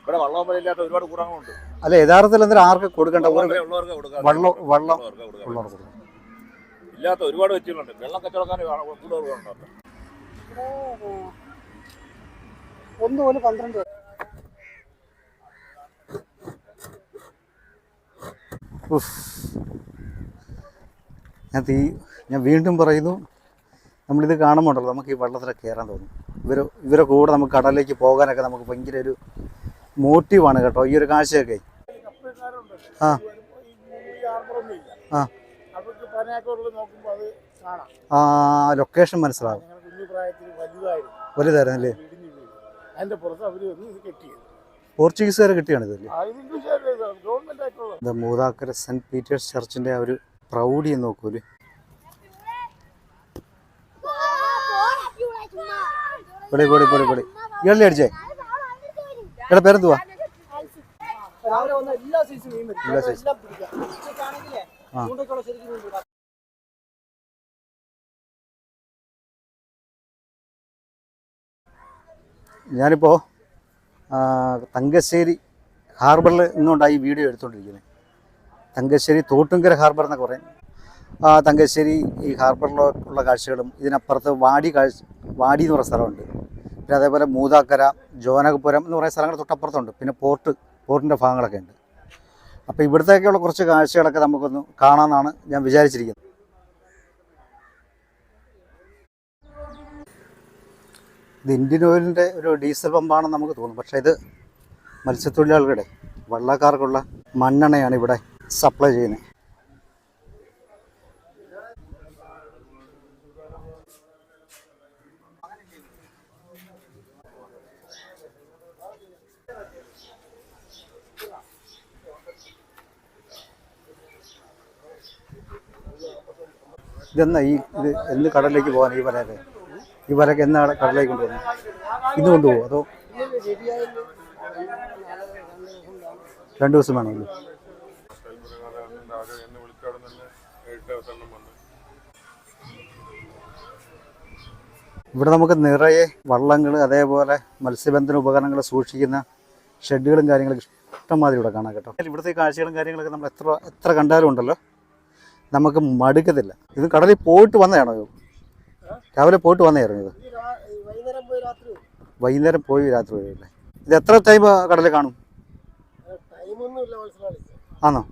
ഇവിടെ വള്ളം ഇല്ലാത്ത ഒരുപാട് കൂടങ്ങളുണ്ട് അല്ല യഥാർത്ഥത്തിൽ എന്തായാലും ആർക്ക് കൊടുക്കേണ്ട ഉള്ളവർക്ക് കൊടുക്കാം വള്ളം വള്ളം ഉള്ളവർക്ക് കൊടുക്കാം. ഇല്ലാത്ത ഒരുപാട് വ്യക്തികളുണ്ട് വെള്ളം കച്ചവടക്കാർ കൂടുതലുണ്ട് ഒന്ന് പോലെ പന്ത്രണ്ട് വരെ. ഉഫ്. ഞാൻ തീ ഞാൻ വീണ്ടും പറയുന്നു നമ്മളിത് കാണുമ്പോണ്ടല്ലോ നമുക്ക് ഈ വെള്ളത്തിലൊക്കെ കയറാൻ തോന്നും. ഇവർ ഇവരെ കൂടെ നമുക്ക് കടലിലേക്ക് പോകാനൊക്കെ നമുക്ക് ഭയങ്കര ഒരു മോട്ടീവാണ് കേട്ടോ. ഈ ഒരു കാഴ്ചയൊക്കെ. ആ. ആ. ലൊക്കേഷൻ മനസ്സിലാവും. വലുതായിരുന്നു അല്ലേ പോർച്ചുഗീസുകാരെ കിട്ടിയാണ് ഇതല്ലേ ആ, ഗവൺമെന്റ് ആയിട്ടുള്ള ഇത്. മൂതാക്കര സെന്റ് പീറ്റേഴ്സ് ചർച്ചിന്റെ ആ ഒരു പ്രൗഢി നോക്കൂല്ലേ നോക്കൂൽ ഇവിടെ പൊടി പൊടി പൊടി. എള്ളി അടിച്ചേ. എടാ പേരെന്തുവാ എല്ലാ സൈസും ആ. ഞാനിപ്പോൾ തങ്കശ്ശേരി ഹാർബറിൽ നിന്നുകൊണ്ടാണ് ഈ വീഡിയോ എടുത്തുകൊണ്ടിരിക്കുന്നത് തങ്കശ്ശേരി തോട്ടുങ്കര ഹാർബർ എന്നൊക്കെ പറയും. ആ തങ്കശ്ശേരി ഈ ഹാർബറിലുള്ള കാഴ്ചകളും ഇതിനപ്പുറത്ത് വാടി കാഴ്ച വാടി എന്ന് പറയുന്ന സ്ഥലമുണ്ട്. പിന്നെ അതേപോലെ മൂതാക്കര ജോനകപുരം എന്ന് പറയുന്ന സ്ഥലങ്ങൾ തൊട്ടപ്പുറത്തുണ്ട്. പിന്നെ പോർട്ട് പോർട്ടിന്റെ ഭാഗങ്ങളൊക്കെ ഉണ്ട്. അപ്പോൾ ഇവിടത്തേക്കുള്ള കുറച്ച് കാഴ്ചകളൊക്കെ നമുക്കൊന്ന് കാണാമെന്നാണ് ഞാൻ വിചാരിച്ചിരിക്കുന്നത്. ഇത് ഇന്ത്യൻ ഓയിലിന്റെ ഒരു ഡീസൽ പമ്പാണെന്ന് നമുക്ക് തോന്നും പക്ഷേ ഇത് മത്സ്യത്തൊഴിലാളികളുടെ വള്ളക്കാർക്കുള്ള മണ്ണെണ്ണയാണ് ഇവിടെ സപ്ലൈ ചെയ്യുന്നത്. ഇതെന്നാ ഈ ഇത് എന്ത് കടലിലേക്ക് പോകാൻ ഈ വലയൊക്കെ ഈ വലയൊക്കെ എന്നാ കടലിലേക്ക് കൊണ്ടുപോകുന്നത് ഇന്ന് കൊണ്ടുപോകും അതോ രണ്ട് ദിവസം വേണമല്ലോ. ഇവിടെ നമുക്ക് നിറയെ വള്ളങ്ങൾ അതേപോലെ മത്സ്യബന്ധന ഉപകരണങ്ങൾ സൂക്ഷിക്കുന്ന ഷെഡുകളും കാര്യങ്ങളും ഇഷ്ടംമാതിരി ഇവിടെ കാണാം കേട്ടോ. ഇവിടുത്തെ കാഴ്ചകളും കാര്യങ്ങളൊക്കെ നമ്മൾ എത്ര എത്ര കണ്ടാലും ഉണ്ടല്ലോ. നമുക്ക് മടുക്കത്തില്ല. ഇത് കടലിൽ പോയിട്ട് വന്നതാണോ? ഇത്? രാവിലെ പോയിട്ട് വന്നതായിരുന്നു ഇത്. വൈകുന്നേരം പോയി രാത്രി വരും. പോയി രാത്രി ഇത് എത്ര ടൈം കടലിൽ കാണും? ആണോ?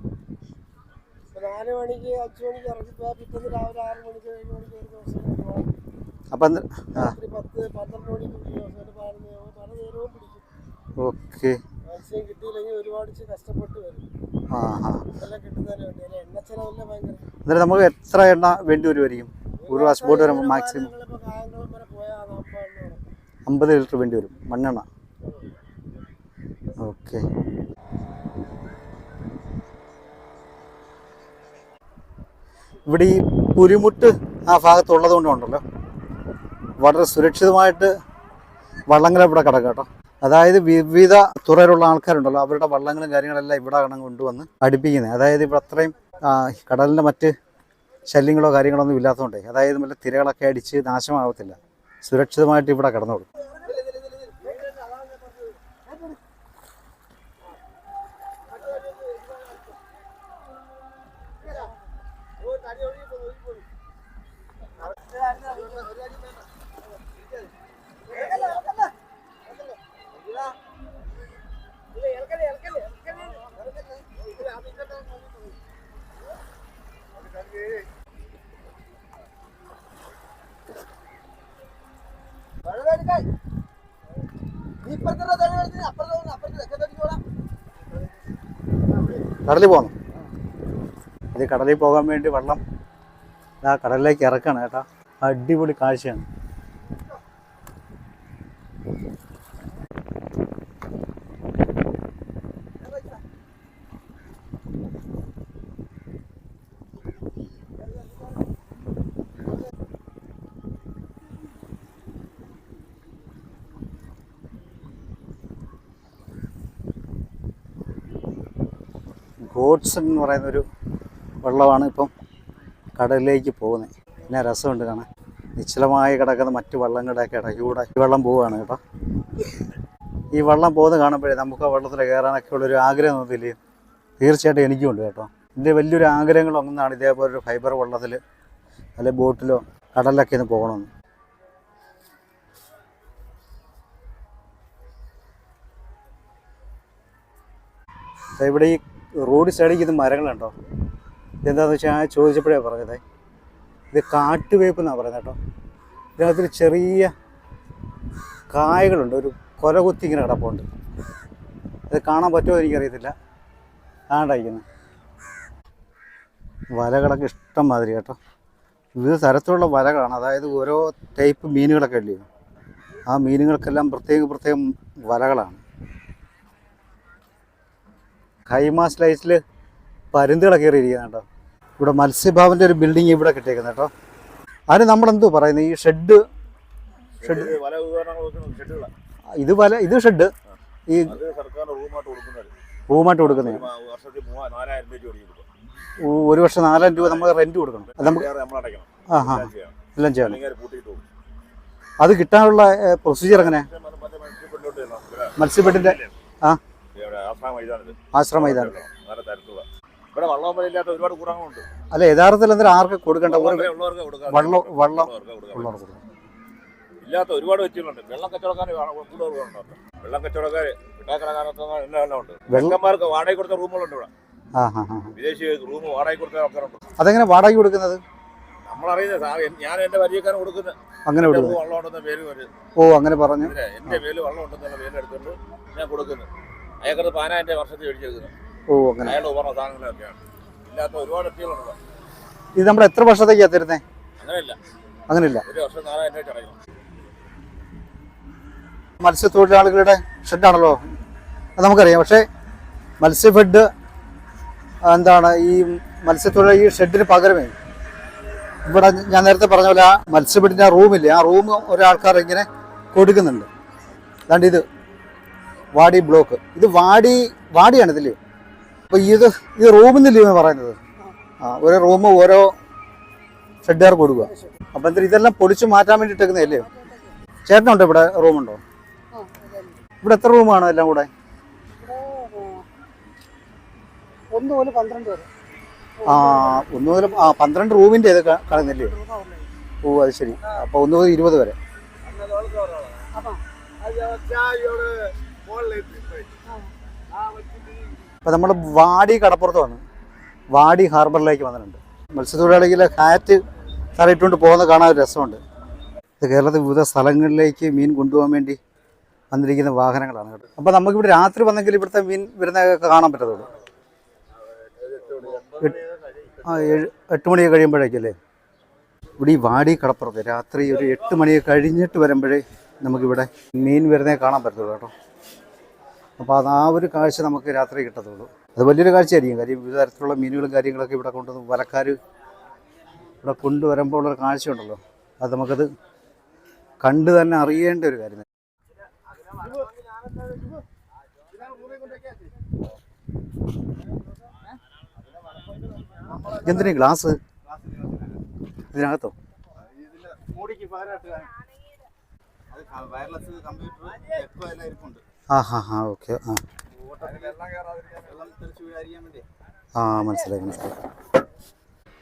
അപ്പൊ ഓക്കെ. ഒരുപാട് കഷ്ടപ്പെട്ട് വരും. ആ ആ. എന്നിട്ട് നമുക്ക് എത്ര എണ്ണ വേണ്ടി വരുമായിരിക്കും? ഒരു ഗ്ലാസ് ബോട്ട് വരുമ്പോൾ മാക്സിമം അമ്പത് ലിറ്റർ വേണ്ടി വരും. മണ്ണെണ്ണ. ഓക്കെ. ഇവിടെ ഈ പുരിമുട്ട് ആ ഭാഗത്തുള്ളത് കൊണ്ടുണ്ടല്ലോ വളരെ സുരക്ഷിതമായിട്ട് വള്ളങ്ങൾ ഇവിടെ കിടക്കാം കേട്ടോ. അതായത് വിവിധ തുറയിലുള്ള ആൾക്കാരുണ്ടല്ലോ അവരുടെ വള്ളങ്ങളും കാര്യങ്ങളെല്ലാം ഇവിടെ ആണ് കൊണ്ടുവന്ന് അടുപ്പിക്കുന്നത്. അതായത് ഇവിടെ അത്രയും കടലിന്റെ മറ്റ് ശല്യങ്ങളോ കാര്യങ്ങളോ ഒന്നും ഇല്ലാത്തതുകൊണ്ടേ അതായത് വല്ല തിരകളൊക്കെ അടിച്ച് നാശമാകത്തില്ല സുരക്ഷിതമായിട്ട് ഇവിടെ കിടന്നോളും. കടലിൽ പോകണം ഇത് കടലിൽ പോകാൻ വേണ്ടി വെള്ളം ആ കടലിലേക്ക് ഇറക്കണം കേട്ടോ. അടിപൊളി കാഴ്ചയാണ്. ഗോഡ്സൺ എന്ന് പറയുന്ന ഒരു വെള്ളമാണ് ഇപ്പം കടലിലേക്ക് പോകുന്നത്. പിന്നെ രസമുണ്ട് കാണാൻ. നിശ്ചലമായി കിടക്കുന്ന മറ്റ് വള്ളങ്ങളുടെയൊക്കെ ഇടയ്ക്കൂടെ ഈ വെള്ളം പോവുകയാണ് കേട്ടോ. ഈ വെള്ളം പോകുന്നത് കാണുമ്പോഴേ നമുക്ക് ആ വെള്ളത്തിൽ കയറാനൊക്കെ ഉള്ളൊരു ആഗ്രഹം തോന്നില്ലേ തീർച്ചയായിട്ടും എനിക്കും ഉണ്ട് കേട്ടോ. എന്റെ വലിയൊരു ആഗ്രഹങ്ങളൊന്നാണ് ഇതേപോലെ ഒരു ഫൈബർ വെള്ളത്തിൽ അല്ലെ ബോട്ടിലോ കടലിലൊക്കെ ഒന്ന് പോകണമെന്ന്. ഇവിടെ ഈ റോഡ് സൈഡിൽ ഇത് മരങ്ങളുണ്ടോ? ഇതെന്താണെന്ന് വെച്ചാൽ ചോദിച്ചപ്പോഴേ പറഞ്ഞത്. ഇത് കാട്ടുവേപ്പ് എന്നാണ് പറയുന്നത് കേട്ടോ. ഇതിനകത്തൊരു ചെറിയ കായകളുണ്ട്. ഒരു കൊല കുത്തി ഇങ്ങനെ കിടപ്പുണ്ട്. അത് കാണാൻ പറ്റുമോ എനിക്കറിയത്തില്ല. ആണ്ടായിരിക്കുന്നത് വലകളൊക്കെ ഇഷ്ടം മാതിരി കേട്ടോ. വിവിധ തരത്തിലുള്ള വലകളാണ്. അതായത് ഓരോ ടൈപ്പ് മീനുകളൊക്കെ അല്ലേ ആ മീനുകൾക്കെല്ലാം പ്രത്യേക പ്രത്യേകം വലകളാണ്. ഹൈമാ സ്ലൈസിൽ പരുന്തുകളൊക്കെ കയറിയിരിക്കുന്നത് കേട്ടോ. ഇവിടെ മത്സ്യഭാവന്റെ ഒരു ബിൽഡിംഗ് ഇവിടെ കിട്ടിയേക്കുന്നത് കേട്ടോ. അതിന് നമ്മളെന്തോ പറയുന്നത് ഈ ഷെഡ് ഷെഡ് പല ഇത് വല ഇത് ഷെഡ് ഈ റൂമായിട്ട് കൊടുക്കുന്നത് ഒരു വർഷം നാലായിരം രൂപ നമ്മൾ റെന്റ് കൊടുക്കണം. അത് നമുക്ക് ആ ഹാ എല്ലാം ചെയ്യണം അത് കിട്ടാനുള്ള പ്രൊസീജിയർ എങ്ങനെ മത്സ്യബെഡിന്റെ ആ. ആശ്രമ മൈതാനം നല്ല തരത്തിലുള്ള ഇവിടെ വള്ളം ഇല്ലാത്ത ഒരുപാട് കൂടങ്ങളുണ്ട്. അല്ല യഥാർത്ഥത്തിൽ എന്തായാലും ആർക്ക് കൊടുക്കേണ്ട? ഉള്ളവർക്ക് കൊടുക്കാം വള്ളം വള്ളം ഉള്ളവർക്ക് കൊടുക്കാം. ഇല്ലാത്ത ഒരുപാട് വ്യക്തികളുണ്ട്. വെള്ളം കച്ചവടക്കാർ കൂടുതലുണ്ട് വെള്ളം കച്ചവടക്കാർ പിന്നാക്കടക്കാരൊക്കെ എല്ലാം ഉണ്ട്. വെള്ളം- വെള്ളന്മാർക്ക് വാടക കൊടുത്ത റൂമുകളുണ്ട് ഇവിടെ. വിദേശികൾക്ക് റൂം വാടക കൊടുത്ത ആൾക്കാരുണ്ട്. അതെങ്ങനെ വാടക കൊടുക്കുന്നത്? നമ്മളറിയുന്നത് ഞാൻ എന്റെ പരിചയക്കാരൻ കൊടുക്കുന്നത് അങ്ങനെ കൊടുക്കുന്നത്. ഉണ്ടെന്ന പേര് ഓ അങ്ങനെ പറഞ്ഞു. എന്റെ പേര് വെള്ളം ഉണ്ടെന്നുള്ള പേര് എടുത്തുകൊണ്ട് ഞാൻ കൊടുക്കുന്നു. അയാൾക്കത് പാനാന്റെ വർഷത്തിൽ മേടിച്ചെടുക്കുന്നു. ഓ അങ്ങനെ. അയാളുടെ ഉപകരണ സാധനങ്ങളൊക്കെയാണ്. ഇല്ലാത്ത ഒരുപാട് വ്യക്തികളുണ്ട്. ഇത് നമ്മൾ എത്ര വർഷത്തേക്കാണ് തരുന്നത് അങ്ങനെയല്ല. അങ്ങനെയില്ല. ഒരു വർഷം നാലായിരം രൂപ അടയ്ക്കണം. മത്സ്യത്തൊഴിലാളികളുടെ ഷെഡാണല്ലോ. അത് നമുക്കറിയാം. പക്ഷേ മത്സ്യഫെഡ് എന്താണ് ഈ മത്സ്യത്തൊഴിലാളി ഈ ഷെഡിന് പകരമേ. ഇവിടെ ഞാൻ നേരത്തെ പറഞ്ഞ പോലെ ആ മത്സ്യഫെഡിന്റെ ആ റൂമില്ലേ ആ റൂം ഒരാൾക്കാർ ഇങ്ങനെ കൊടുക്കുന്നുണ്ട്. അതാണ്ട് ഇത്. വാടി ബ്ലോക്ക് ഇത് വാടി വാടിയാണ് ഇതില്ലേ അപ്പോൾ ഇത് ഇത് റൂമിൽ എന്ന് പറയുന്നത് ആ ഒരു റൂം ഓരോ ഷെഡുകാർ കൊടുക്കുക അപ്പം ഇതെല്ലാം പൊളിച്ചു മാറ്റാൻ വേണ്ടി എടുക്കുന്നതല്ലേ ചേട്ടനുണ്ടോ ഇവിടെ റൂമുണ്ടോ. ഇവിടെ എത്ര റൂമാണ് എല്ലാം കൂടെ ഇവിടെ, ആ, ഒന്ന് മുതൽ പന്ത്രണ്ട് വരെ ആ ഒന്ന് മുതൽ ആ പന്ത്രണ്ട് റൂമിന്റെ ഇത് കളയുന്നില്ലേ ഓ അത് ശരി അപ്പോൾ ഒന്ന് മുതൽ ഇരുപത് വരെ അപ്പോൾ നമ്മൾ വാടി കടപ്പുറത്ത് വന്ന് വാടി ഹാർബറിലേക്ക് വന്നിട്ടുണ്ട്. മത്സ്യത്തൊഴിലാളികളെ ഹാറ്റ് തലയിട്ടുകൊണ്ട് പോകുന്ന കാണാൻ ഒരു രസമുണ്ട്. ഇത് കേരളത്തിൽ വിവിധ സ്ഥലങ്ങളിലേക്ക് മീൻ കൊണ്ടുപോകാൻ വേണ്ടി വന്നിരിക്കുന്ന വാഹനങ്ങളാണ് കേട്ടോ. അപ്പോൾ നമുക്കിവിടെ രാത്രി വന്നെങ്കിൽ ഇവിടുത്തെ മീൻ വരുന്നതൊക്കെ കാണാൻ പറ്റത്തുള്ളൂ. ആ ഏഴ് എട്ട് മണിയൊക്കെ കഴിയുമ്പോഴേക്കല്ലേ ഇവിടെ ഈ വാടി കടപ്പുറത്ത് രാത്രി ഒരു എട്ട് മണിയൊക്കെ കഴിഞ്ഞിട്ട് വരുമ്പോഴേ നമുക്കിവിടെ മീൻ വരുന്നേ കാണാൻ പറ്റത്തുള്ളൂ കേട്ടോ. അപ്പോൾ അത് ആ ഒരു കാഴ്ച നമുക്ക് രാത്രി കിട്ടത്തുള്ളൂ. അത് വലിയൊരു കാഴ്ചയായിരിക്കും. കാര്യം വിവിധ തരത്തിലുള്ള മീനുകളും കാര്യങ്ങളൊക്കെ ഇവിടെ കൊണ്ടുവന്ന് വലക്കാർ ഇവിടെ കൊണ്ടുവരുമ്പോൾ ഉള്ളൊരു കാഴ്ചയുണ്ടല്ലോ അത് നമുക്കത് കണ്ടു തന്നെ അറിയേണ്ട ഒരു കാര്യം. എന്തിനാ ഗ്ലാസ്? ഇതിനകത്തോ? വയർലെസ് കമ്പ്യൂട്ടർ എക്കോ എല്ലാം ഇരിപ്പുണ്ട്. ആ ഹാ ഹാ ഓക്കെ ആ. ആ മനസ്സിലായി മനസ്സിലായി.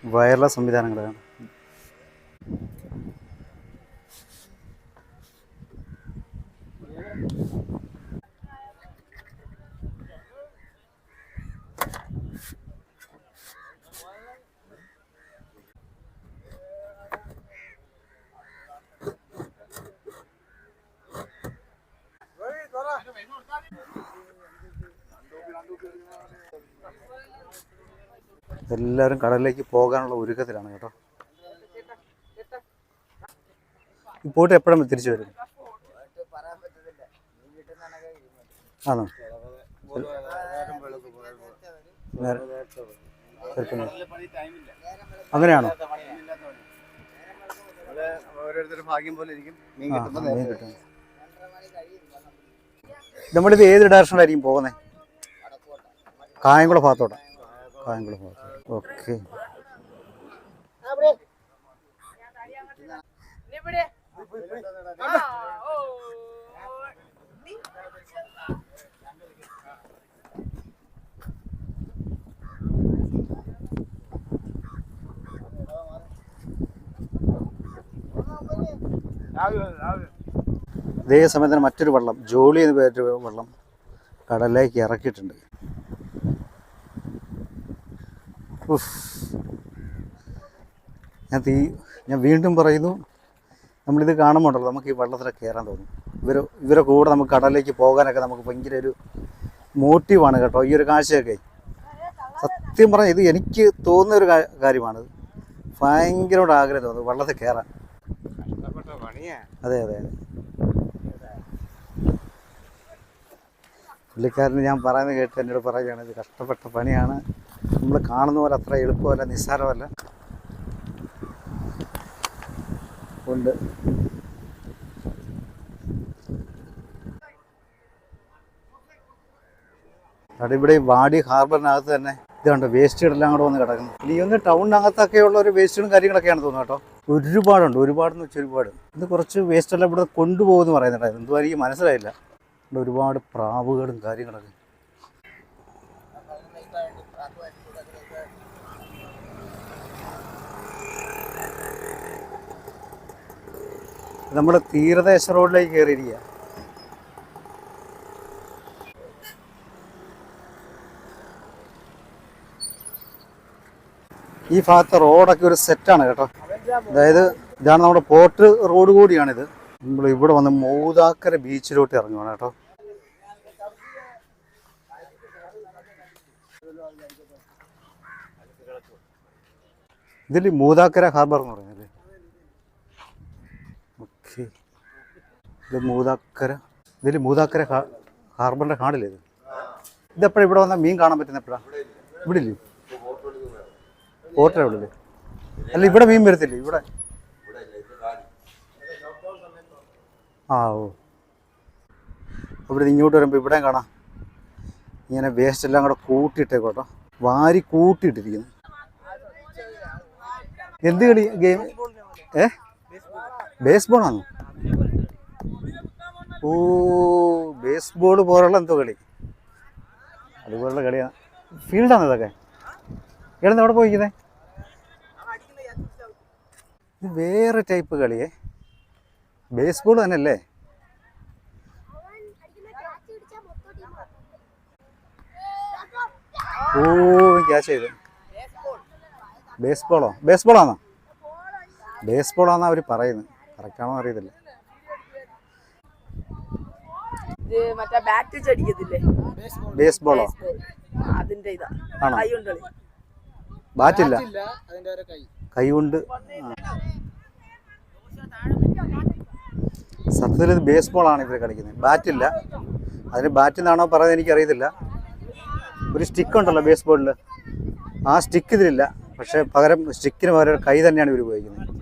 വയർലെസ് സംവിധാനങ്ങളാണ് എല്ലാവരും കടലിലേക്ക് പോകാനുള്ള ഒരുക്കത്തിലാണ് കേട്ടോ. പോയിട്ട് എപ്പോഴും തിരിച്ചു വരും? ആണോ. അങ്ങനെയാണോ? നമ്മളിത് ഏത് ഡയറക്ഷനിലായിരിക്കും പോകുന്നത് കായംകുളം ഭാഗത്തോട്ടാ. കായംകുളം ഭാഗത്തോട്ട് ഓക്കെ ഇതേ സമയത്തിന് മറ്റൊരു വള്ളം ജോളി എന്ന് പേരിട്ട് വള്ളം കടലിലേക്ക് ഇറക്കിയിട്ടുണ്ട്. ഞാൻ തീ ഞാൻ വീണ്ടും പറയുന്നു നമ്മളിത് കാണുമ്പോണ്ടല്ലോ നമുക്ക് ഈ വെള്ളത്തിലൊക്കെ കയറാൻ തോന്നും. ഇവർ ഇവരെ കൂടെ നമുക്ക് കടലിലേക്ക് പോകാനൊക്കെ നമുക്ക് ഭയങ്കര ഒരു മോട്ടീവാണ് കേട്ടോ ഈ ഒരു കാഴ്ചയൊക്കെ. സത്യം പറഞ്ഞാൽ ഇത് എനിക്ക് തോന്നുന്ന ഒരു കാര്യമാണ്. ഭയങ്കരമായിട്ട് ആഗ്രഹം തോന്നുന്നു വെള്ളത്തിൽ കയറാൻ. അതെ അതെ അതെ. പുള്ളിക്കാരന് ഞാൻ പറയുന്നത് കേട്ട് എന്നോട് പറയുകയാണ് ഇത് കഷ്ടപ്പെട്ട പണിയാണ്. നമ്മൾ കാണുന്ന പോലെ അത്ര എളുപ്പമല്ല നിസ്സാരമല്ല. ഉണ്ട്. ഇവിടെ വാടി ഹാർബറിനകത്ത് തന്നെ ഇതുണ്ട് വേസ്റ്റുകളെല്ലാം കൂടെ വന്ന് കിടക്കുന്നു. ഇനി ഒന്ന് ടൗണിനകത്തൊക്കെ ഉള്ള ഒരു വേസ്റ്റുകളും കാര്യങ്ങളൊക്കെയാണ് തോന്നുന്നത് കേട്ടോ. ഒരുപാടുണ്ട് ഒരുപാടെന്ന് വെച്ചാൽ ഒരുപാട്. ഇത് കുറച്ച് വേസ്റ്റ് എല്ലാം ഇവിടെ കൊണ്ടുപോകുമെന്ന് പറയുന്നുണ്ടായിരുന്നു എന്തുവാ എനിക്ക് മനസ്സിലായില്ല. ഒരുപാട് പ്രാവുകളും കാര്യങ്ങളൊക്കെ. നമ്മൾ തീരദേശ റോഡിലേക്ക് കയറിയിരിക്കുക ഈ ഭാഗത്തെ റോഡൊക്കെ ഒരു സെറ്റാണ് കേട്ടോ. അതായത് ഇതാണ് നമ്മുടെ പോർട്ട് റോഡ് കൂടിയാണിത്. നമ്മൾ ഇവിടെ വന്ന് മൂതാക്കര ബീച്ചിലോട്ട് ഇറങ്ങുവാണ് കേട്ടോ. ഇതിൽ മൂതാക്കര ഹാർബർ എന്ന് പറയുന്നത് ഓക്കെ ഇത് മൂതാക്കര ഇതിൽ മൂതാക്കര ഹാർബറിന്റെ കാണില്ലേ ഇത്? ഇതെപ്പോഴും ഇവിടെ വന്നാൽ മീൻ കാണാൻ പറ്റുന്ന എപ്പോഴാണ് ഇവിടെ ഇല്ലേ പോർട്ടർ ഇവിടെ ഇല്ലേ അല്ല ഇവിടെ മീൻ വരത്തില്ലേ? ഇവിടെ. ആ ഓ. ഇവിടെ ഇങ്ങോട്ട് വരുമ്പോൾ ഇവിടെയും കാണാം. ഇങ്ങനെ വേസ്റ്റ് എല്ലാം കൂടെ കൂട്ടിയിട്ടേക്കോട്ടോ. വാരി കൂട്ടിയിട്ടിരിക്കുന്നു. എന്ത് കളി ഗെയിം? ഏ? ബേസ്ബോൾ ആണോ? ഓ ബേസ്ബോൾ പോലുള്ള എന്തോ കളി. അതുപോലുള്ള കളിയാണ് ഫീൽഡാണ് ഇതൊക്കെ? ഇയാളെന്താ അവിടെ പോയിക്കുന്നേ ഇത് വേറെ ടൈപ്പ് കളിയേ. ബേസ്ബോൾ തന്നെ അല്ലേ ഓ ക്യാച്ച് ചെയ്തു. ബേസ്ബോളോ ബേസ്ബോളാണോ ബേസ്ബോളാണെന്ന് അവർ പറയുന്നത് കറക്റ്റാണോ അറിയത്തില്ല. ഇത് മറ്റേ ബാറ്റ് ബേസ്ബോളോ അതിന്റെ ഇതാ. കൈ കൊണ്ട് ബാറ്റില്ല അതിന്റെ ഒരു കൈ. കൈ കൊണ്ട് സത്യത്തിൽ ഇത് ബേസ്ബോളാണ് ഇവർ കളിക്കുന്നത്. ബാറ്റില്ല അതിന് ബാറ്റ് എന്നാണോ പറയുന്നത് എനിക്കറിയത്തില്ല. ഒരു സ്റ്റിക്ക് ഉണ്ടല്ലോ ബേസ്ബോളിൽ ആ സ്റ്റിക്ക് ഇതിലില്ല. പക്ഷേ പകരം സ്റ്റിക്കിന് പകരം ഒരു കൈ തന്നെയാണ് ഇവർ ഉപയോഗിക്കുന്നത്.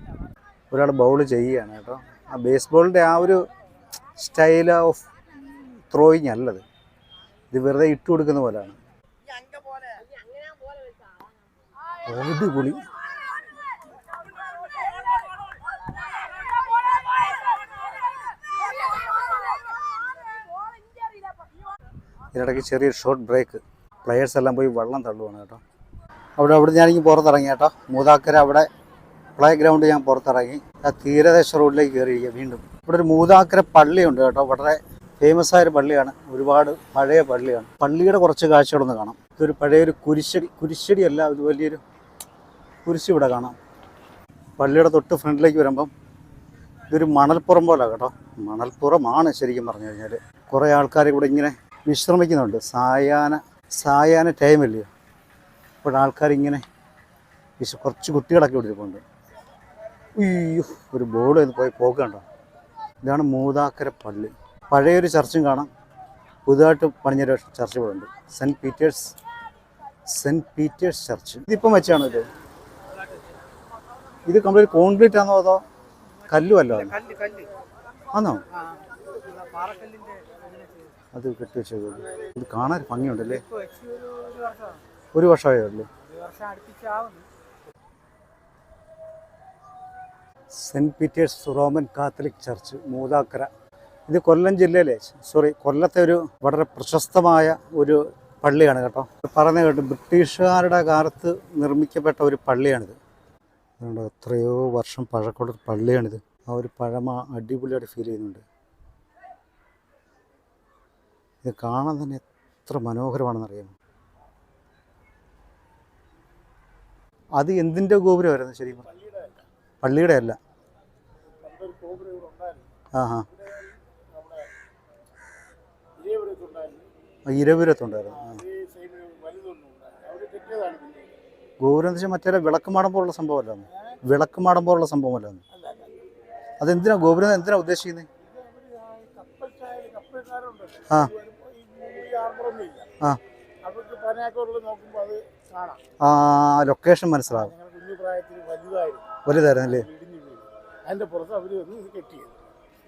ഒരാൾ ബൗൾ ചെയ്യുകയാണ് കേട്ടോ. ആ ബേസ്ബോളിന്റെ ആ ഒരു സ്റ്റൈൽ ഓഫ് ത്രോയിങ് അല്ലത്. ഇത് വെറുതെ ഇട്ട് കൊടുക്കുന്ന പോലെയാണ് ഇതിനിടയ്ക്ക് ചെറിയ ഷോർട്ട് ബ്രേക്ക് പ്ലെയേഴ്സ് എല്ലാം പോയി വെള്ളം തള്ളുവാണ് കേട്ടോ. അവിടെ അവിടെ ഞാനിങ്ങ് പുറത്തിറങ്ങി കേട്ടോ. മൂതാക്കര അവിടെ പ്ലേ ഗ്രൗണ്ട് ഞാൻ പുറത്തിറങ്ങി. ആ തീരദേശ റോഡിലേക്ക് കയറിയിരിക്കുക വീണ്ടും. ഇവിടെ ഒരു മൂതാക്കര പള്ളിയുണ്ട് കേട്ടോ. വളരെ ഫേമസ് ആയൊരു പള്ളിയാണ്. ഒരുപാട് പഴയ പള്ളിയാണ്. പള്ളിയുടെ കുറച്ച് കാഴ്ചകളൊന്ന് കാണാം. ഇതൊരു പഴയൊരു കുരിശടി കുരിശടിയല്ല ഒരു വലിയൊരു കുരിശ് ഇവിടെ കാണാം. പള്ളിയുടെ തൊട്ട് ഫ്രണ്ടിലേക്ക് വരുമ്പം ഇതൊരു മണൽപ്പുറം പോലെ കേട്ടോ. മണൽപ്പുറമാണ് ശരിക്കും പറഞ്ഞു കഴിഞ്ഞാൽ കുറേ ആൾക്കാർ ഇവിടെ ഇങ്ങനെ വിശ്രമിക്കുന്നുണ്ട്. സായാഹ്ന സായാഹ്ന ടൈമല്ലേ ഇപ്പോൾ ആൾക്കാർ ഇങ്ങനെ വിശ കുറച്ച് കുട്ടികളൊക്കെ ഇവിടെ ഇരിപ്പുണ്ട്. അയ്യോ ഒരു ബോർഡ് പോയി പോക്കണ്ടോ ഇതാണ് മൂതാക്കര പള്ളി. പഴയൊരു ചർച്ചും കാണാം. പുതുതായിട്ട് പണിഞ്ഞൊരു ചർച്ച് ഇവിടെ ഉണ്ട്. Saint Peter's Saint Peter's church. ഇതിപ്പം വെച്ചാണോ ഇത്? ഇത് കംപ്ലീറ്റ് കോൺക്രീറ്റ് ആണോ അതോ കല്ലുമല്ലോ ആണോ? അത് കെട്ടിവെച്ചത് ഇത് കാണാൻ ഒരു ഭംഗിയുണ്ടല്ലേ? ഒരു വർഷമായേ ഉള്ളൂ Saint Peter's Roman Catholic church Moothakkara. ഇത് കൊല്ലം ജില്ലയിലെ സോറി കൊല്ലത്തെ ഒരു വളരെ പ്രശസ്തമായ ഒരു പള്ളിയാണ് കേട്ടോ. പറയുന്ന കേട്ടു ബ്രിട്ടീഷുകാരുടെ കാലത്ത് നിർമ്മിക്കപ്പെട്ട ഒരു പള്ളിയാണിത്. അതുകൊണ്ട് എത്രയോ വർഷം പഴക്കമുള്ള ഒരു പള്ളിയാണിത്. ആ ഒരു പഴമ അടിപൊളിയായിട്ട് ഫീൽ ചെയ്യുന്നുണ്ട്. ഇത് കാണാൻ തന്നെ എത്ര മനോഹരമാണെന്നറിയാമോ? അത് എന്തിന്റെ ഗോപുരമായിരുന്നു ശരിക്കും? പള്ളിയുടെ അല്ല. ആ ആ ആ. ഗോപുരം വെച്ചാൽ മറ്റേ വിളക്ക് മാടം പോലുള്ള വിളക്ക് മാടം പോലുള്ള സംഭവമല്ല അതെന്തിനാ ഗോപുരം എന്തിനാ ഉദ്ദേശിക്കുന്നത് ആ. ആ. ആ ലൊക്കേഷൻ മനസ്സിലാവും. ഞങ്ങൾ കുഞ്ഞു പ്രായത്തിൽ വലുതായിരുന്നു വലുതായിരുന്നു അല്ലേ? ഇടിഞ്ഞു വീഴും അതിന്റെ പുറത്ത് അവർ വന്ന് ഇത്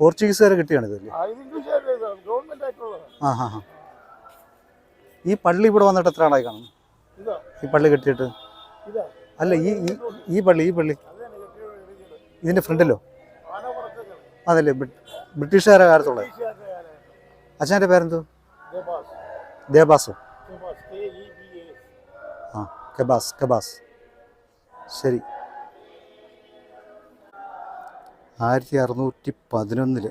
പോർച്ചുഗീസുകാരെ കിട്ടിയാണിത് ആ ഇത് ഇംഗ്ലീഷുകാരുടെ ഗവൺമെന്റ് ആയിട്ടുള്ളതാണ് ആ ഹാ ഹാ. ഈ പള്ളി ഇവിടെ വന്നിട്ട് എത്ര ആളായി കാണുന്നു? ഈ പള്ളി കെട്ടിയിട്ട്? അല്ല ഈ ഈ- പള്ളി ഈ പള്ളി. ഇതിന്റെ ഫ്രണ്ടിലോ? അതല്ലേ ബ്രിട്ടീഷുകാരെ ബ്രിട്ടീഷുകാരുടെ കാലത്തുള്ളത് അച്ഛന്റെ പേരെന്തോ? ദേബാസ് ആ കബാസ് കബാസ് ശരി. ആയിരത്തി അറുന്നൂറ്റി പതിനൊന്നിൽ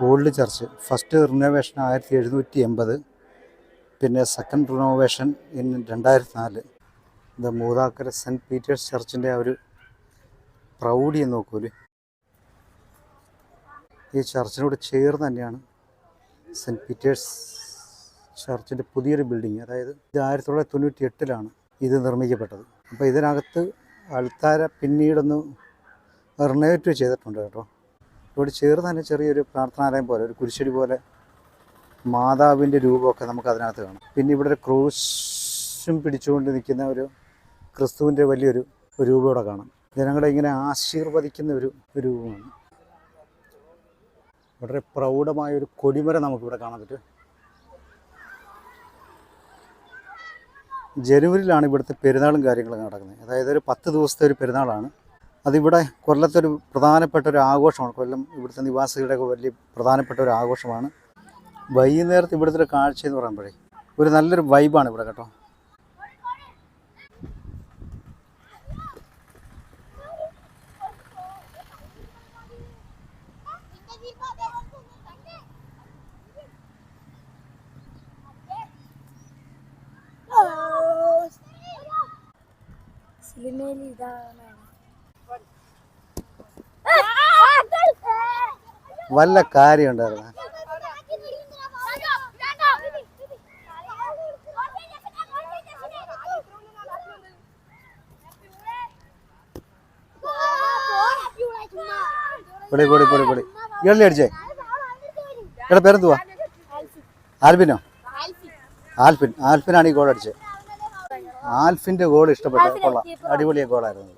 ഓൾഡ് ചർച്ച് ഫസ്റ്റ് റിനോവേഷൻ ആയിരത്തി എഴുന്നൂറ്റി എൺപത് പിന്നെ സെക്കൻഡ് റിനോവേഷൻ ഇൻ രണ്ടായിരത്തി നാല് ഇത് മൂതാക്കര സെന്റ് പീറ്റേഴ്സ് ചർച്ചിന്റെ ആ ഒരു പ്രൗഢി എന്ന് നോക്കൂലേ ഈ ചർച്ചിനോട് ചേർന്ന് തന്നെയാണ് സെന്റ് പീറ്റേഴ്സ് ചർച്ചിന്റെ പുതിയൊരു ബിൽഡിങ് അതായത് ഇത് ആയിരത്തി തൊള്ളായിരത്തി തൊണ്ണൂറ്റി എട്ടിലാണ് ഇത് നിർമ്മിക്കപ്പെട്ടത്. അപ്പോൾ ഇതിനകത്ത് അൾത്താര പിന്നീടൊന്ന് റിനോവേറ്റ് ചെയ്തിട്ടുണ്ട് കേട്ടോ. ഇവിടെ ചേർന്ന് തന്നെ ചെറിയൊരു പ്രാർത്ഥനാലയം പോലെ ഒരു കുരിശടി പോലെ മാതാവിന്റെ രൂപമൊക്കെ നമുക്ക് അതിനകത്ത് കാണാം. പിന്നെ ഇവിടെ ഒരു ക്രൂശും പിടിച്ചുകൊണ്ട് നിൽക്കുന്ന ഒരു ക്രിസ്തുവിന്റെ വലിയൊരു രൂപം ഇവിടെ കാണാം. ജനങ്ങളെ ഇങ്ങനെ ആശീർവദിക്കുന്ന ഒരു രൂപമാണ്. വളരെ പ്രൗഢമായ ഒരു കൊടിമര നമുക്കിവിടെ കാണാൻ പറ്റും. ജനുവരിയിലാണ് ഇവിടുത്തെ പെരുന്നാളും കാര്യങ്ങളും നടക്കുന്നത്. അതായത് ഒരു പത്ത് ദിവസത്തെ ഒരു പെരുന്നാളാണ്. അതിവിടെ കൊല്ലത്തൊരു പ്രധാനപ്പെട്ട ഒരു ആഘോഷമാണ്. കൊല്ലം ഇവിടുത്തെ നിവാസികളുടെയൊക്കെ വലിയ പ്രധാനപ്പെട്ട ഒരു ആഘോഷമാണ്. വൈകുന്നേരത്ത് ഇവിടുത്തെ ഒരു കാഴ്ച എന്ന് പറയുമ്പോഴേ ഒരു നല്ലൊരു വൈബാണ് ഇവിടെ കേട്ടോ. സിനിമയിൽ ഇതാണ് വല്ല കാര്യം ഉണ്ടായിരുന്നു പൊടി പൊടി പൊടി പൊടി. ഇയാളെ അടിച്ചേ. ഇയാളുടെ പേരെന്തുവാ? ആൽബിനോ ആൽഫിൻ. ആൽഫിനാണ് ഈ ഗോൾ അടിച്ചത് ആൽഫിന്റെ ഗോൾ ഇഷ്ടപ്പെട്ട കൊള്ളാം. അടിപൊളിയ ഗോളായിരുന്നു.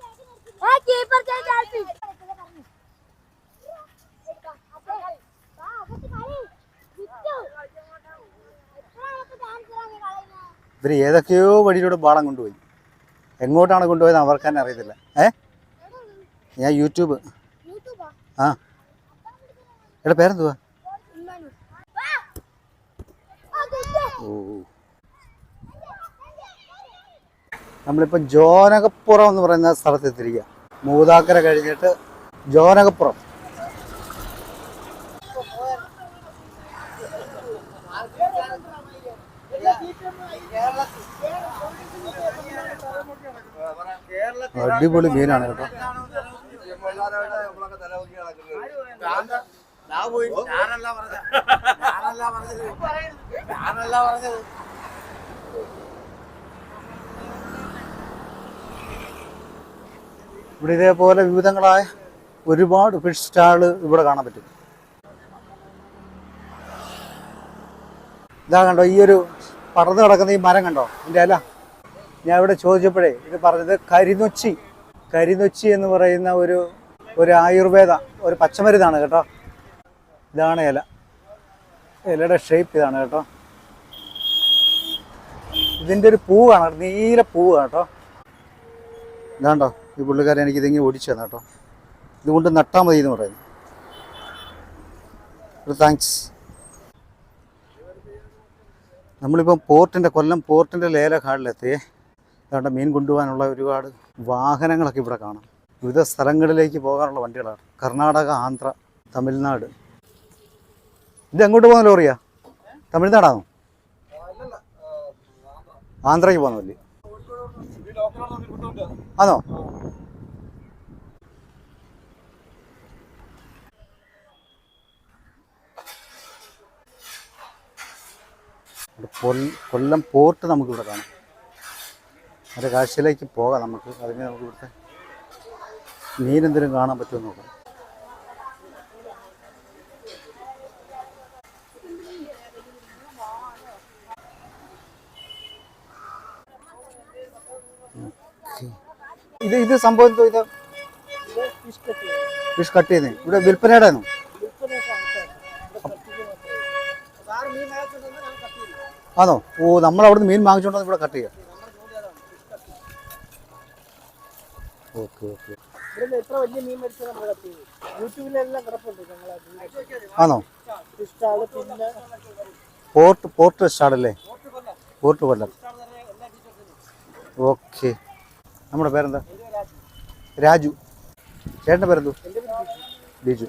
ഇവർ ഏതൊക്കെയോ വഴിയിലൂടെ ബാളം കൊണ്ടുപോയി. എങ്ങോട്ടാണ് കൊണ്ടുപോയത് അവർക്ക് തന്നെ അറിയത്തില്ല. ഏ? ഞാൻ യൂട്യൂബ്. ആ. എടാ പേരെന്തുവാ? ഓ. നമ്മളിപ്പോൾ ജോനകപ്പുറം എന്ന് പറയുന്ന സ്ഥലത്ത് എത്തിരിക്കുക മൂതാക്കര കഴിഞ്ഞിട്ട് ജോനകപ്പുറം. അടിപൊളി മീനാണ് കേട്ടോ. ഞാനല്ല പറഞ്ഞത്. ഞാനല്ല പറഞ്ഞത്. ഞാനല്ല പറഞ്ഞത്. ഇവിടെ ഇതേപോലെ വിവിധങ്ങളായ ഒരുപാട് ഫിഷ് സ്റ്റാൾ ഇവിടെ കാണാൻ പറ്റും. ഇതാ കണ്ടോ ഈ ഒരു പറന്ന് കിടക്കുന്ന ഈ മരം കണ്ടോ? എന്റെ അല്ല ഞാൻ ഇവിടെ ചോദിച്ചപ്പോഴേ ഇത് പറഞ്ഞത് കരിനൊച്ചി. കരിനൊച്ചി എന്ന് പറയുന്ന ഒരു ഒരു ആയുർവേദ ഒരു പച്ചമരുന്നാണ് കേട്ടോ. ഇതാണ് ഇല. ഇലയുടെ ഷേപ്പ് ഇതാണ് കേട്ടോ. ഇതിന്റെ ഒരു പൂവാണ് നീല പൂവാണ് കേട്ടോ. ഇതാണ്ടോ ഈ പുള്ളിക്കാരൻ എനിക്ക് ഇതിങ്ങനെ ഓടിച്ചു തന്നെ കേട്ടോ. ഇതുകൊണ്ട് നട്ടാൽ മതി എന്ന് പറയുന്നു. ഒരു താങ്ക്സ് നമ്മളിപ്പം പോർട്ടിന്റെ കൊല്ലം പോർട്ടിന്റെ ലേല ലേലഘാട്ടിലെത്തിയേ അതുകൊണ്ട് മീൻ കൊണ്ടുപോകാനുള്ള ഒരുപാട് വാഹനങ്ങളൊക്കെ ഇവിടെ കാണാം. വിവിധ സ്ഥലങ്ങളിലേക്ക് പോകാനുള്ള വണ്ടികളാണ്. കർണാടക ആന്ധ്ര തമിഴ്നാട്. ഇത് എങ്ങോട്ട് പോകുന്ന ലോറിയാ? തമിഴ്നാടാണോ? ആന്ധ്രയ്ക്ക് പോകുന്നില്ലേ ആണോ? കൊല്ലം പോർട്ട് നമുക്കിവിടെ കാണാം. അതിന്റെ കാഴ്ചയിലേക്ക് പോകാം നമുക്ക്. അതിന് നമുക്ക് ഇവിടുത്തെ മീൻ കാണാൻ പറ്റുമെന്ന് നോക്കാം. ഇത് ഇത് സംഭവം എന്തോ ഇത്? ഫിഷ് കട്ട് ചെയ്യുന്നത് ഇവിടെ വിൽപ്പനയുടെ ആണോ? ആണോ ഓ നമ്മൾ അവിടുന്ന് മീൻ വാങ്ങിച്ചുകൊണ്ടോ ഇവിടെ കട്ട് ചെയ്യാം. Okay okay. ഇവിടുന്ന് എത്ര വലിയ മീൻ മേടിച്ചാൽ നമ്മൾ കട്ട് ചെയ്യും യൂട്യൂബിലെല്ലാം കിടപ്പുണ്ട് ഞങ്ങളെ ആണോ? പിന്നെ പോർട്ട് പോർട്ട് സ്റ്റാഡല്ലേ പോർട്ട് കൊല്ലം. ഓക്കെ. നമ്മുടെ പേരെന്താ? രാജു. ചേട്ടന്റെ പേരെന്തോ? ബിജു.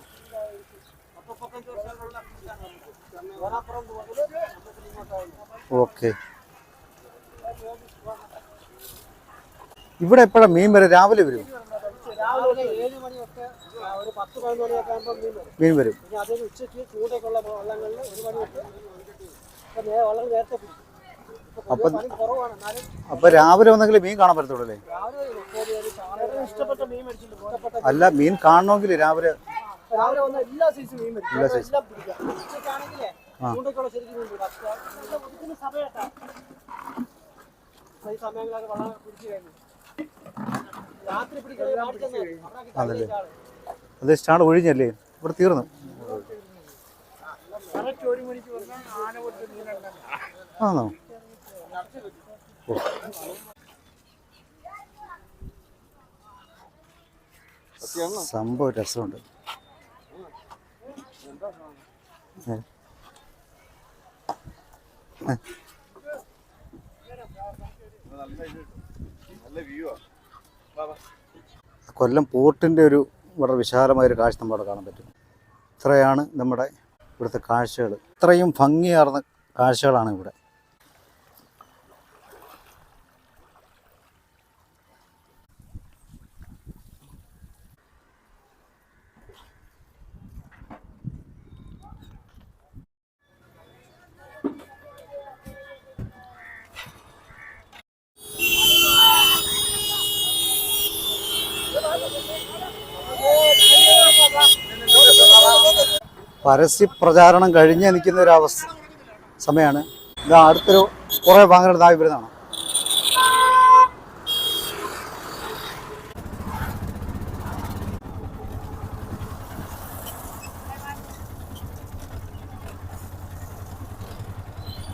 ഓക്കെ. ഇവിടെ എപ്പോഴാണ് മീൻ വരെ രാവിലെ വരും? മീൻ വരും. അപ്പം- രാവിലെ വന്നെങ്കിൽ മീൻ കാണാൻ പറ്റത്തുള്ളൂ അല്ലേ. അല്ല മീൻ. കാണണമെങ്കിൽ രാവിലെ രാവിലെ വന്ന എല്ലാ സൈസും മീൻ സമയങ്ങളൊക്കെ വളരെ പിടിച്ചു കഴിഞ്ഞു. അതല്ലേ അത് സ്റ്റാൾ ഒഴിഞ്ഞല്ലേ? ഇവിടെ തീർന്നു. ആണോ. സംഭവം രസമുണ്ട്. നല്ല വ്യൂ ഏ. കൊല്ലം പോർട്ടിന്റെ ഒരു വളരെ വിശാലമായ ഒരു കാഴ്ച നമ്മുടെ കാണാൻ പറ്റും. ഇത്രയാണ് നമ്മുടെ ഇവിടുത്തെ കാഴ്ചകൾ. ഇത്രയും ഭംഗിയാർന്ന കാഴ്ചകളാണ് ഇവിടെ. പരസ്യ പ്രചാരണം കഴിഞ്ഞ് നിൽക്കുന്ന ഒരു അവസ്ഥ സമയമാണ്. ഇത് അടുത്തൊരു കുറേ ഇതായി വരുന്നതാണ്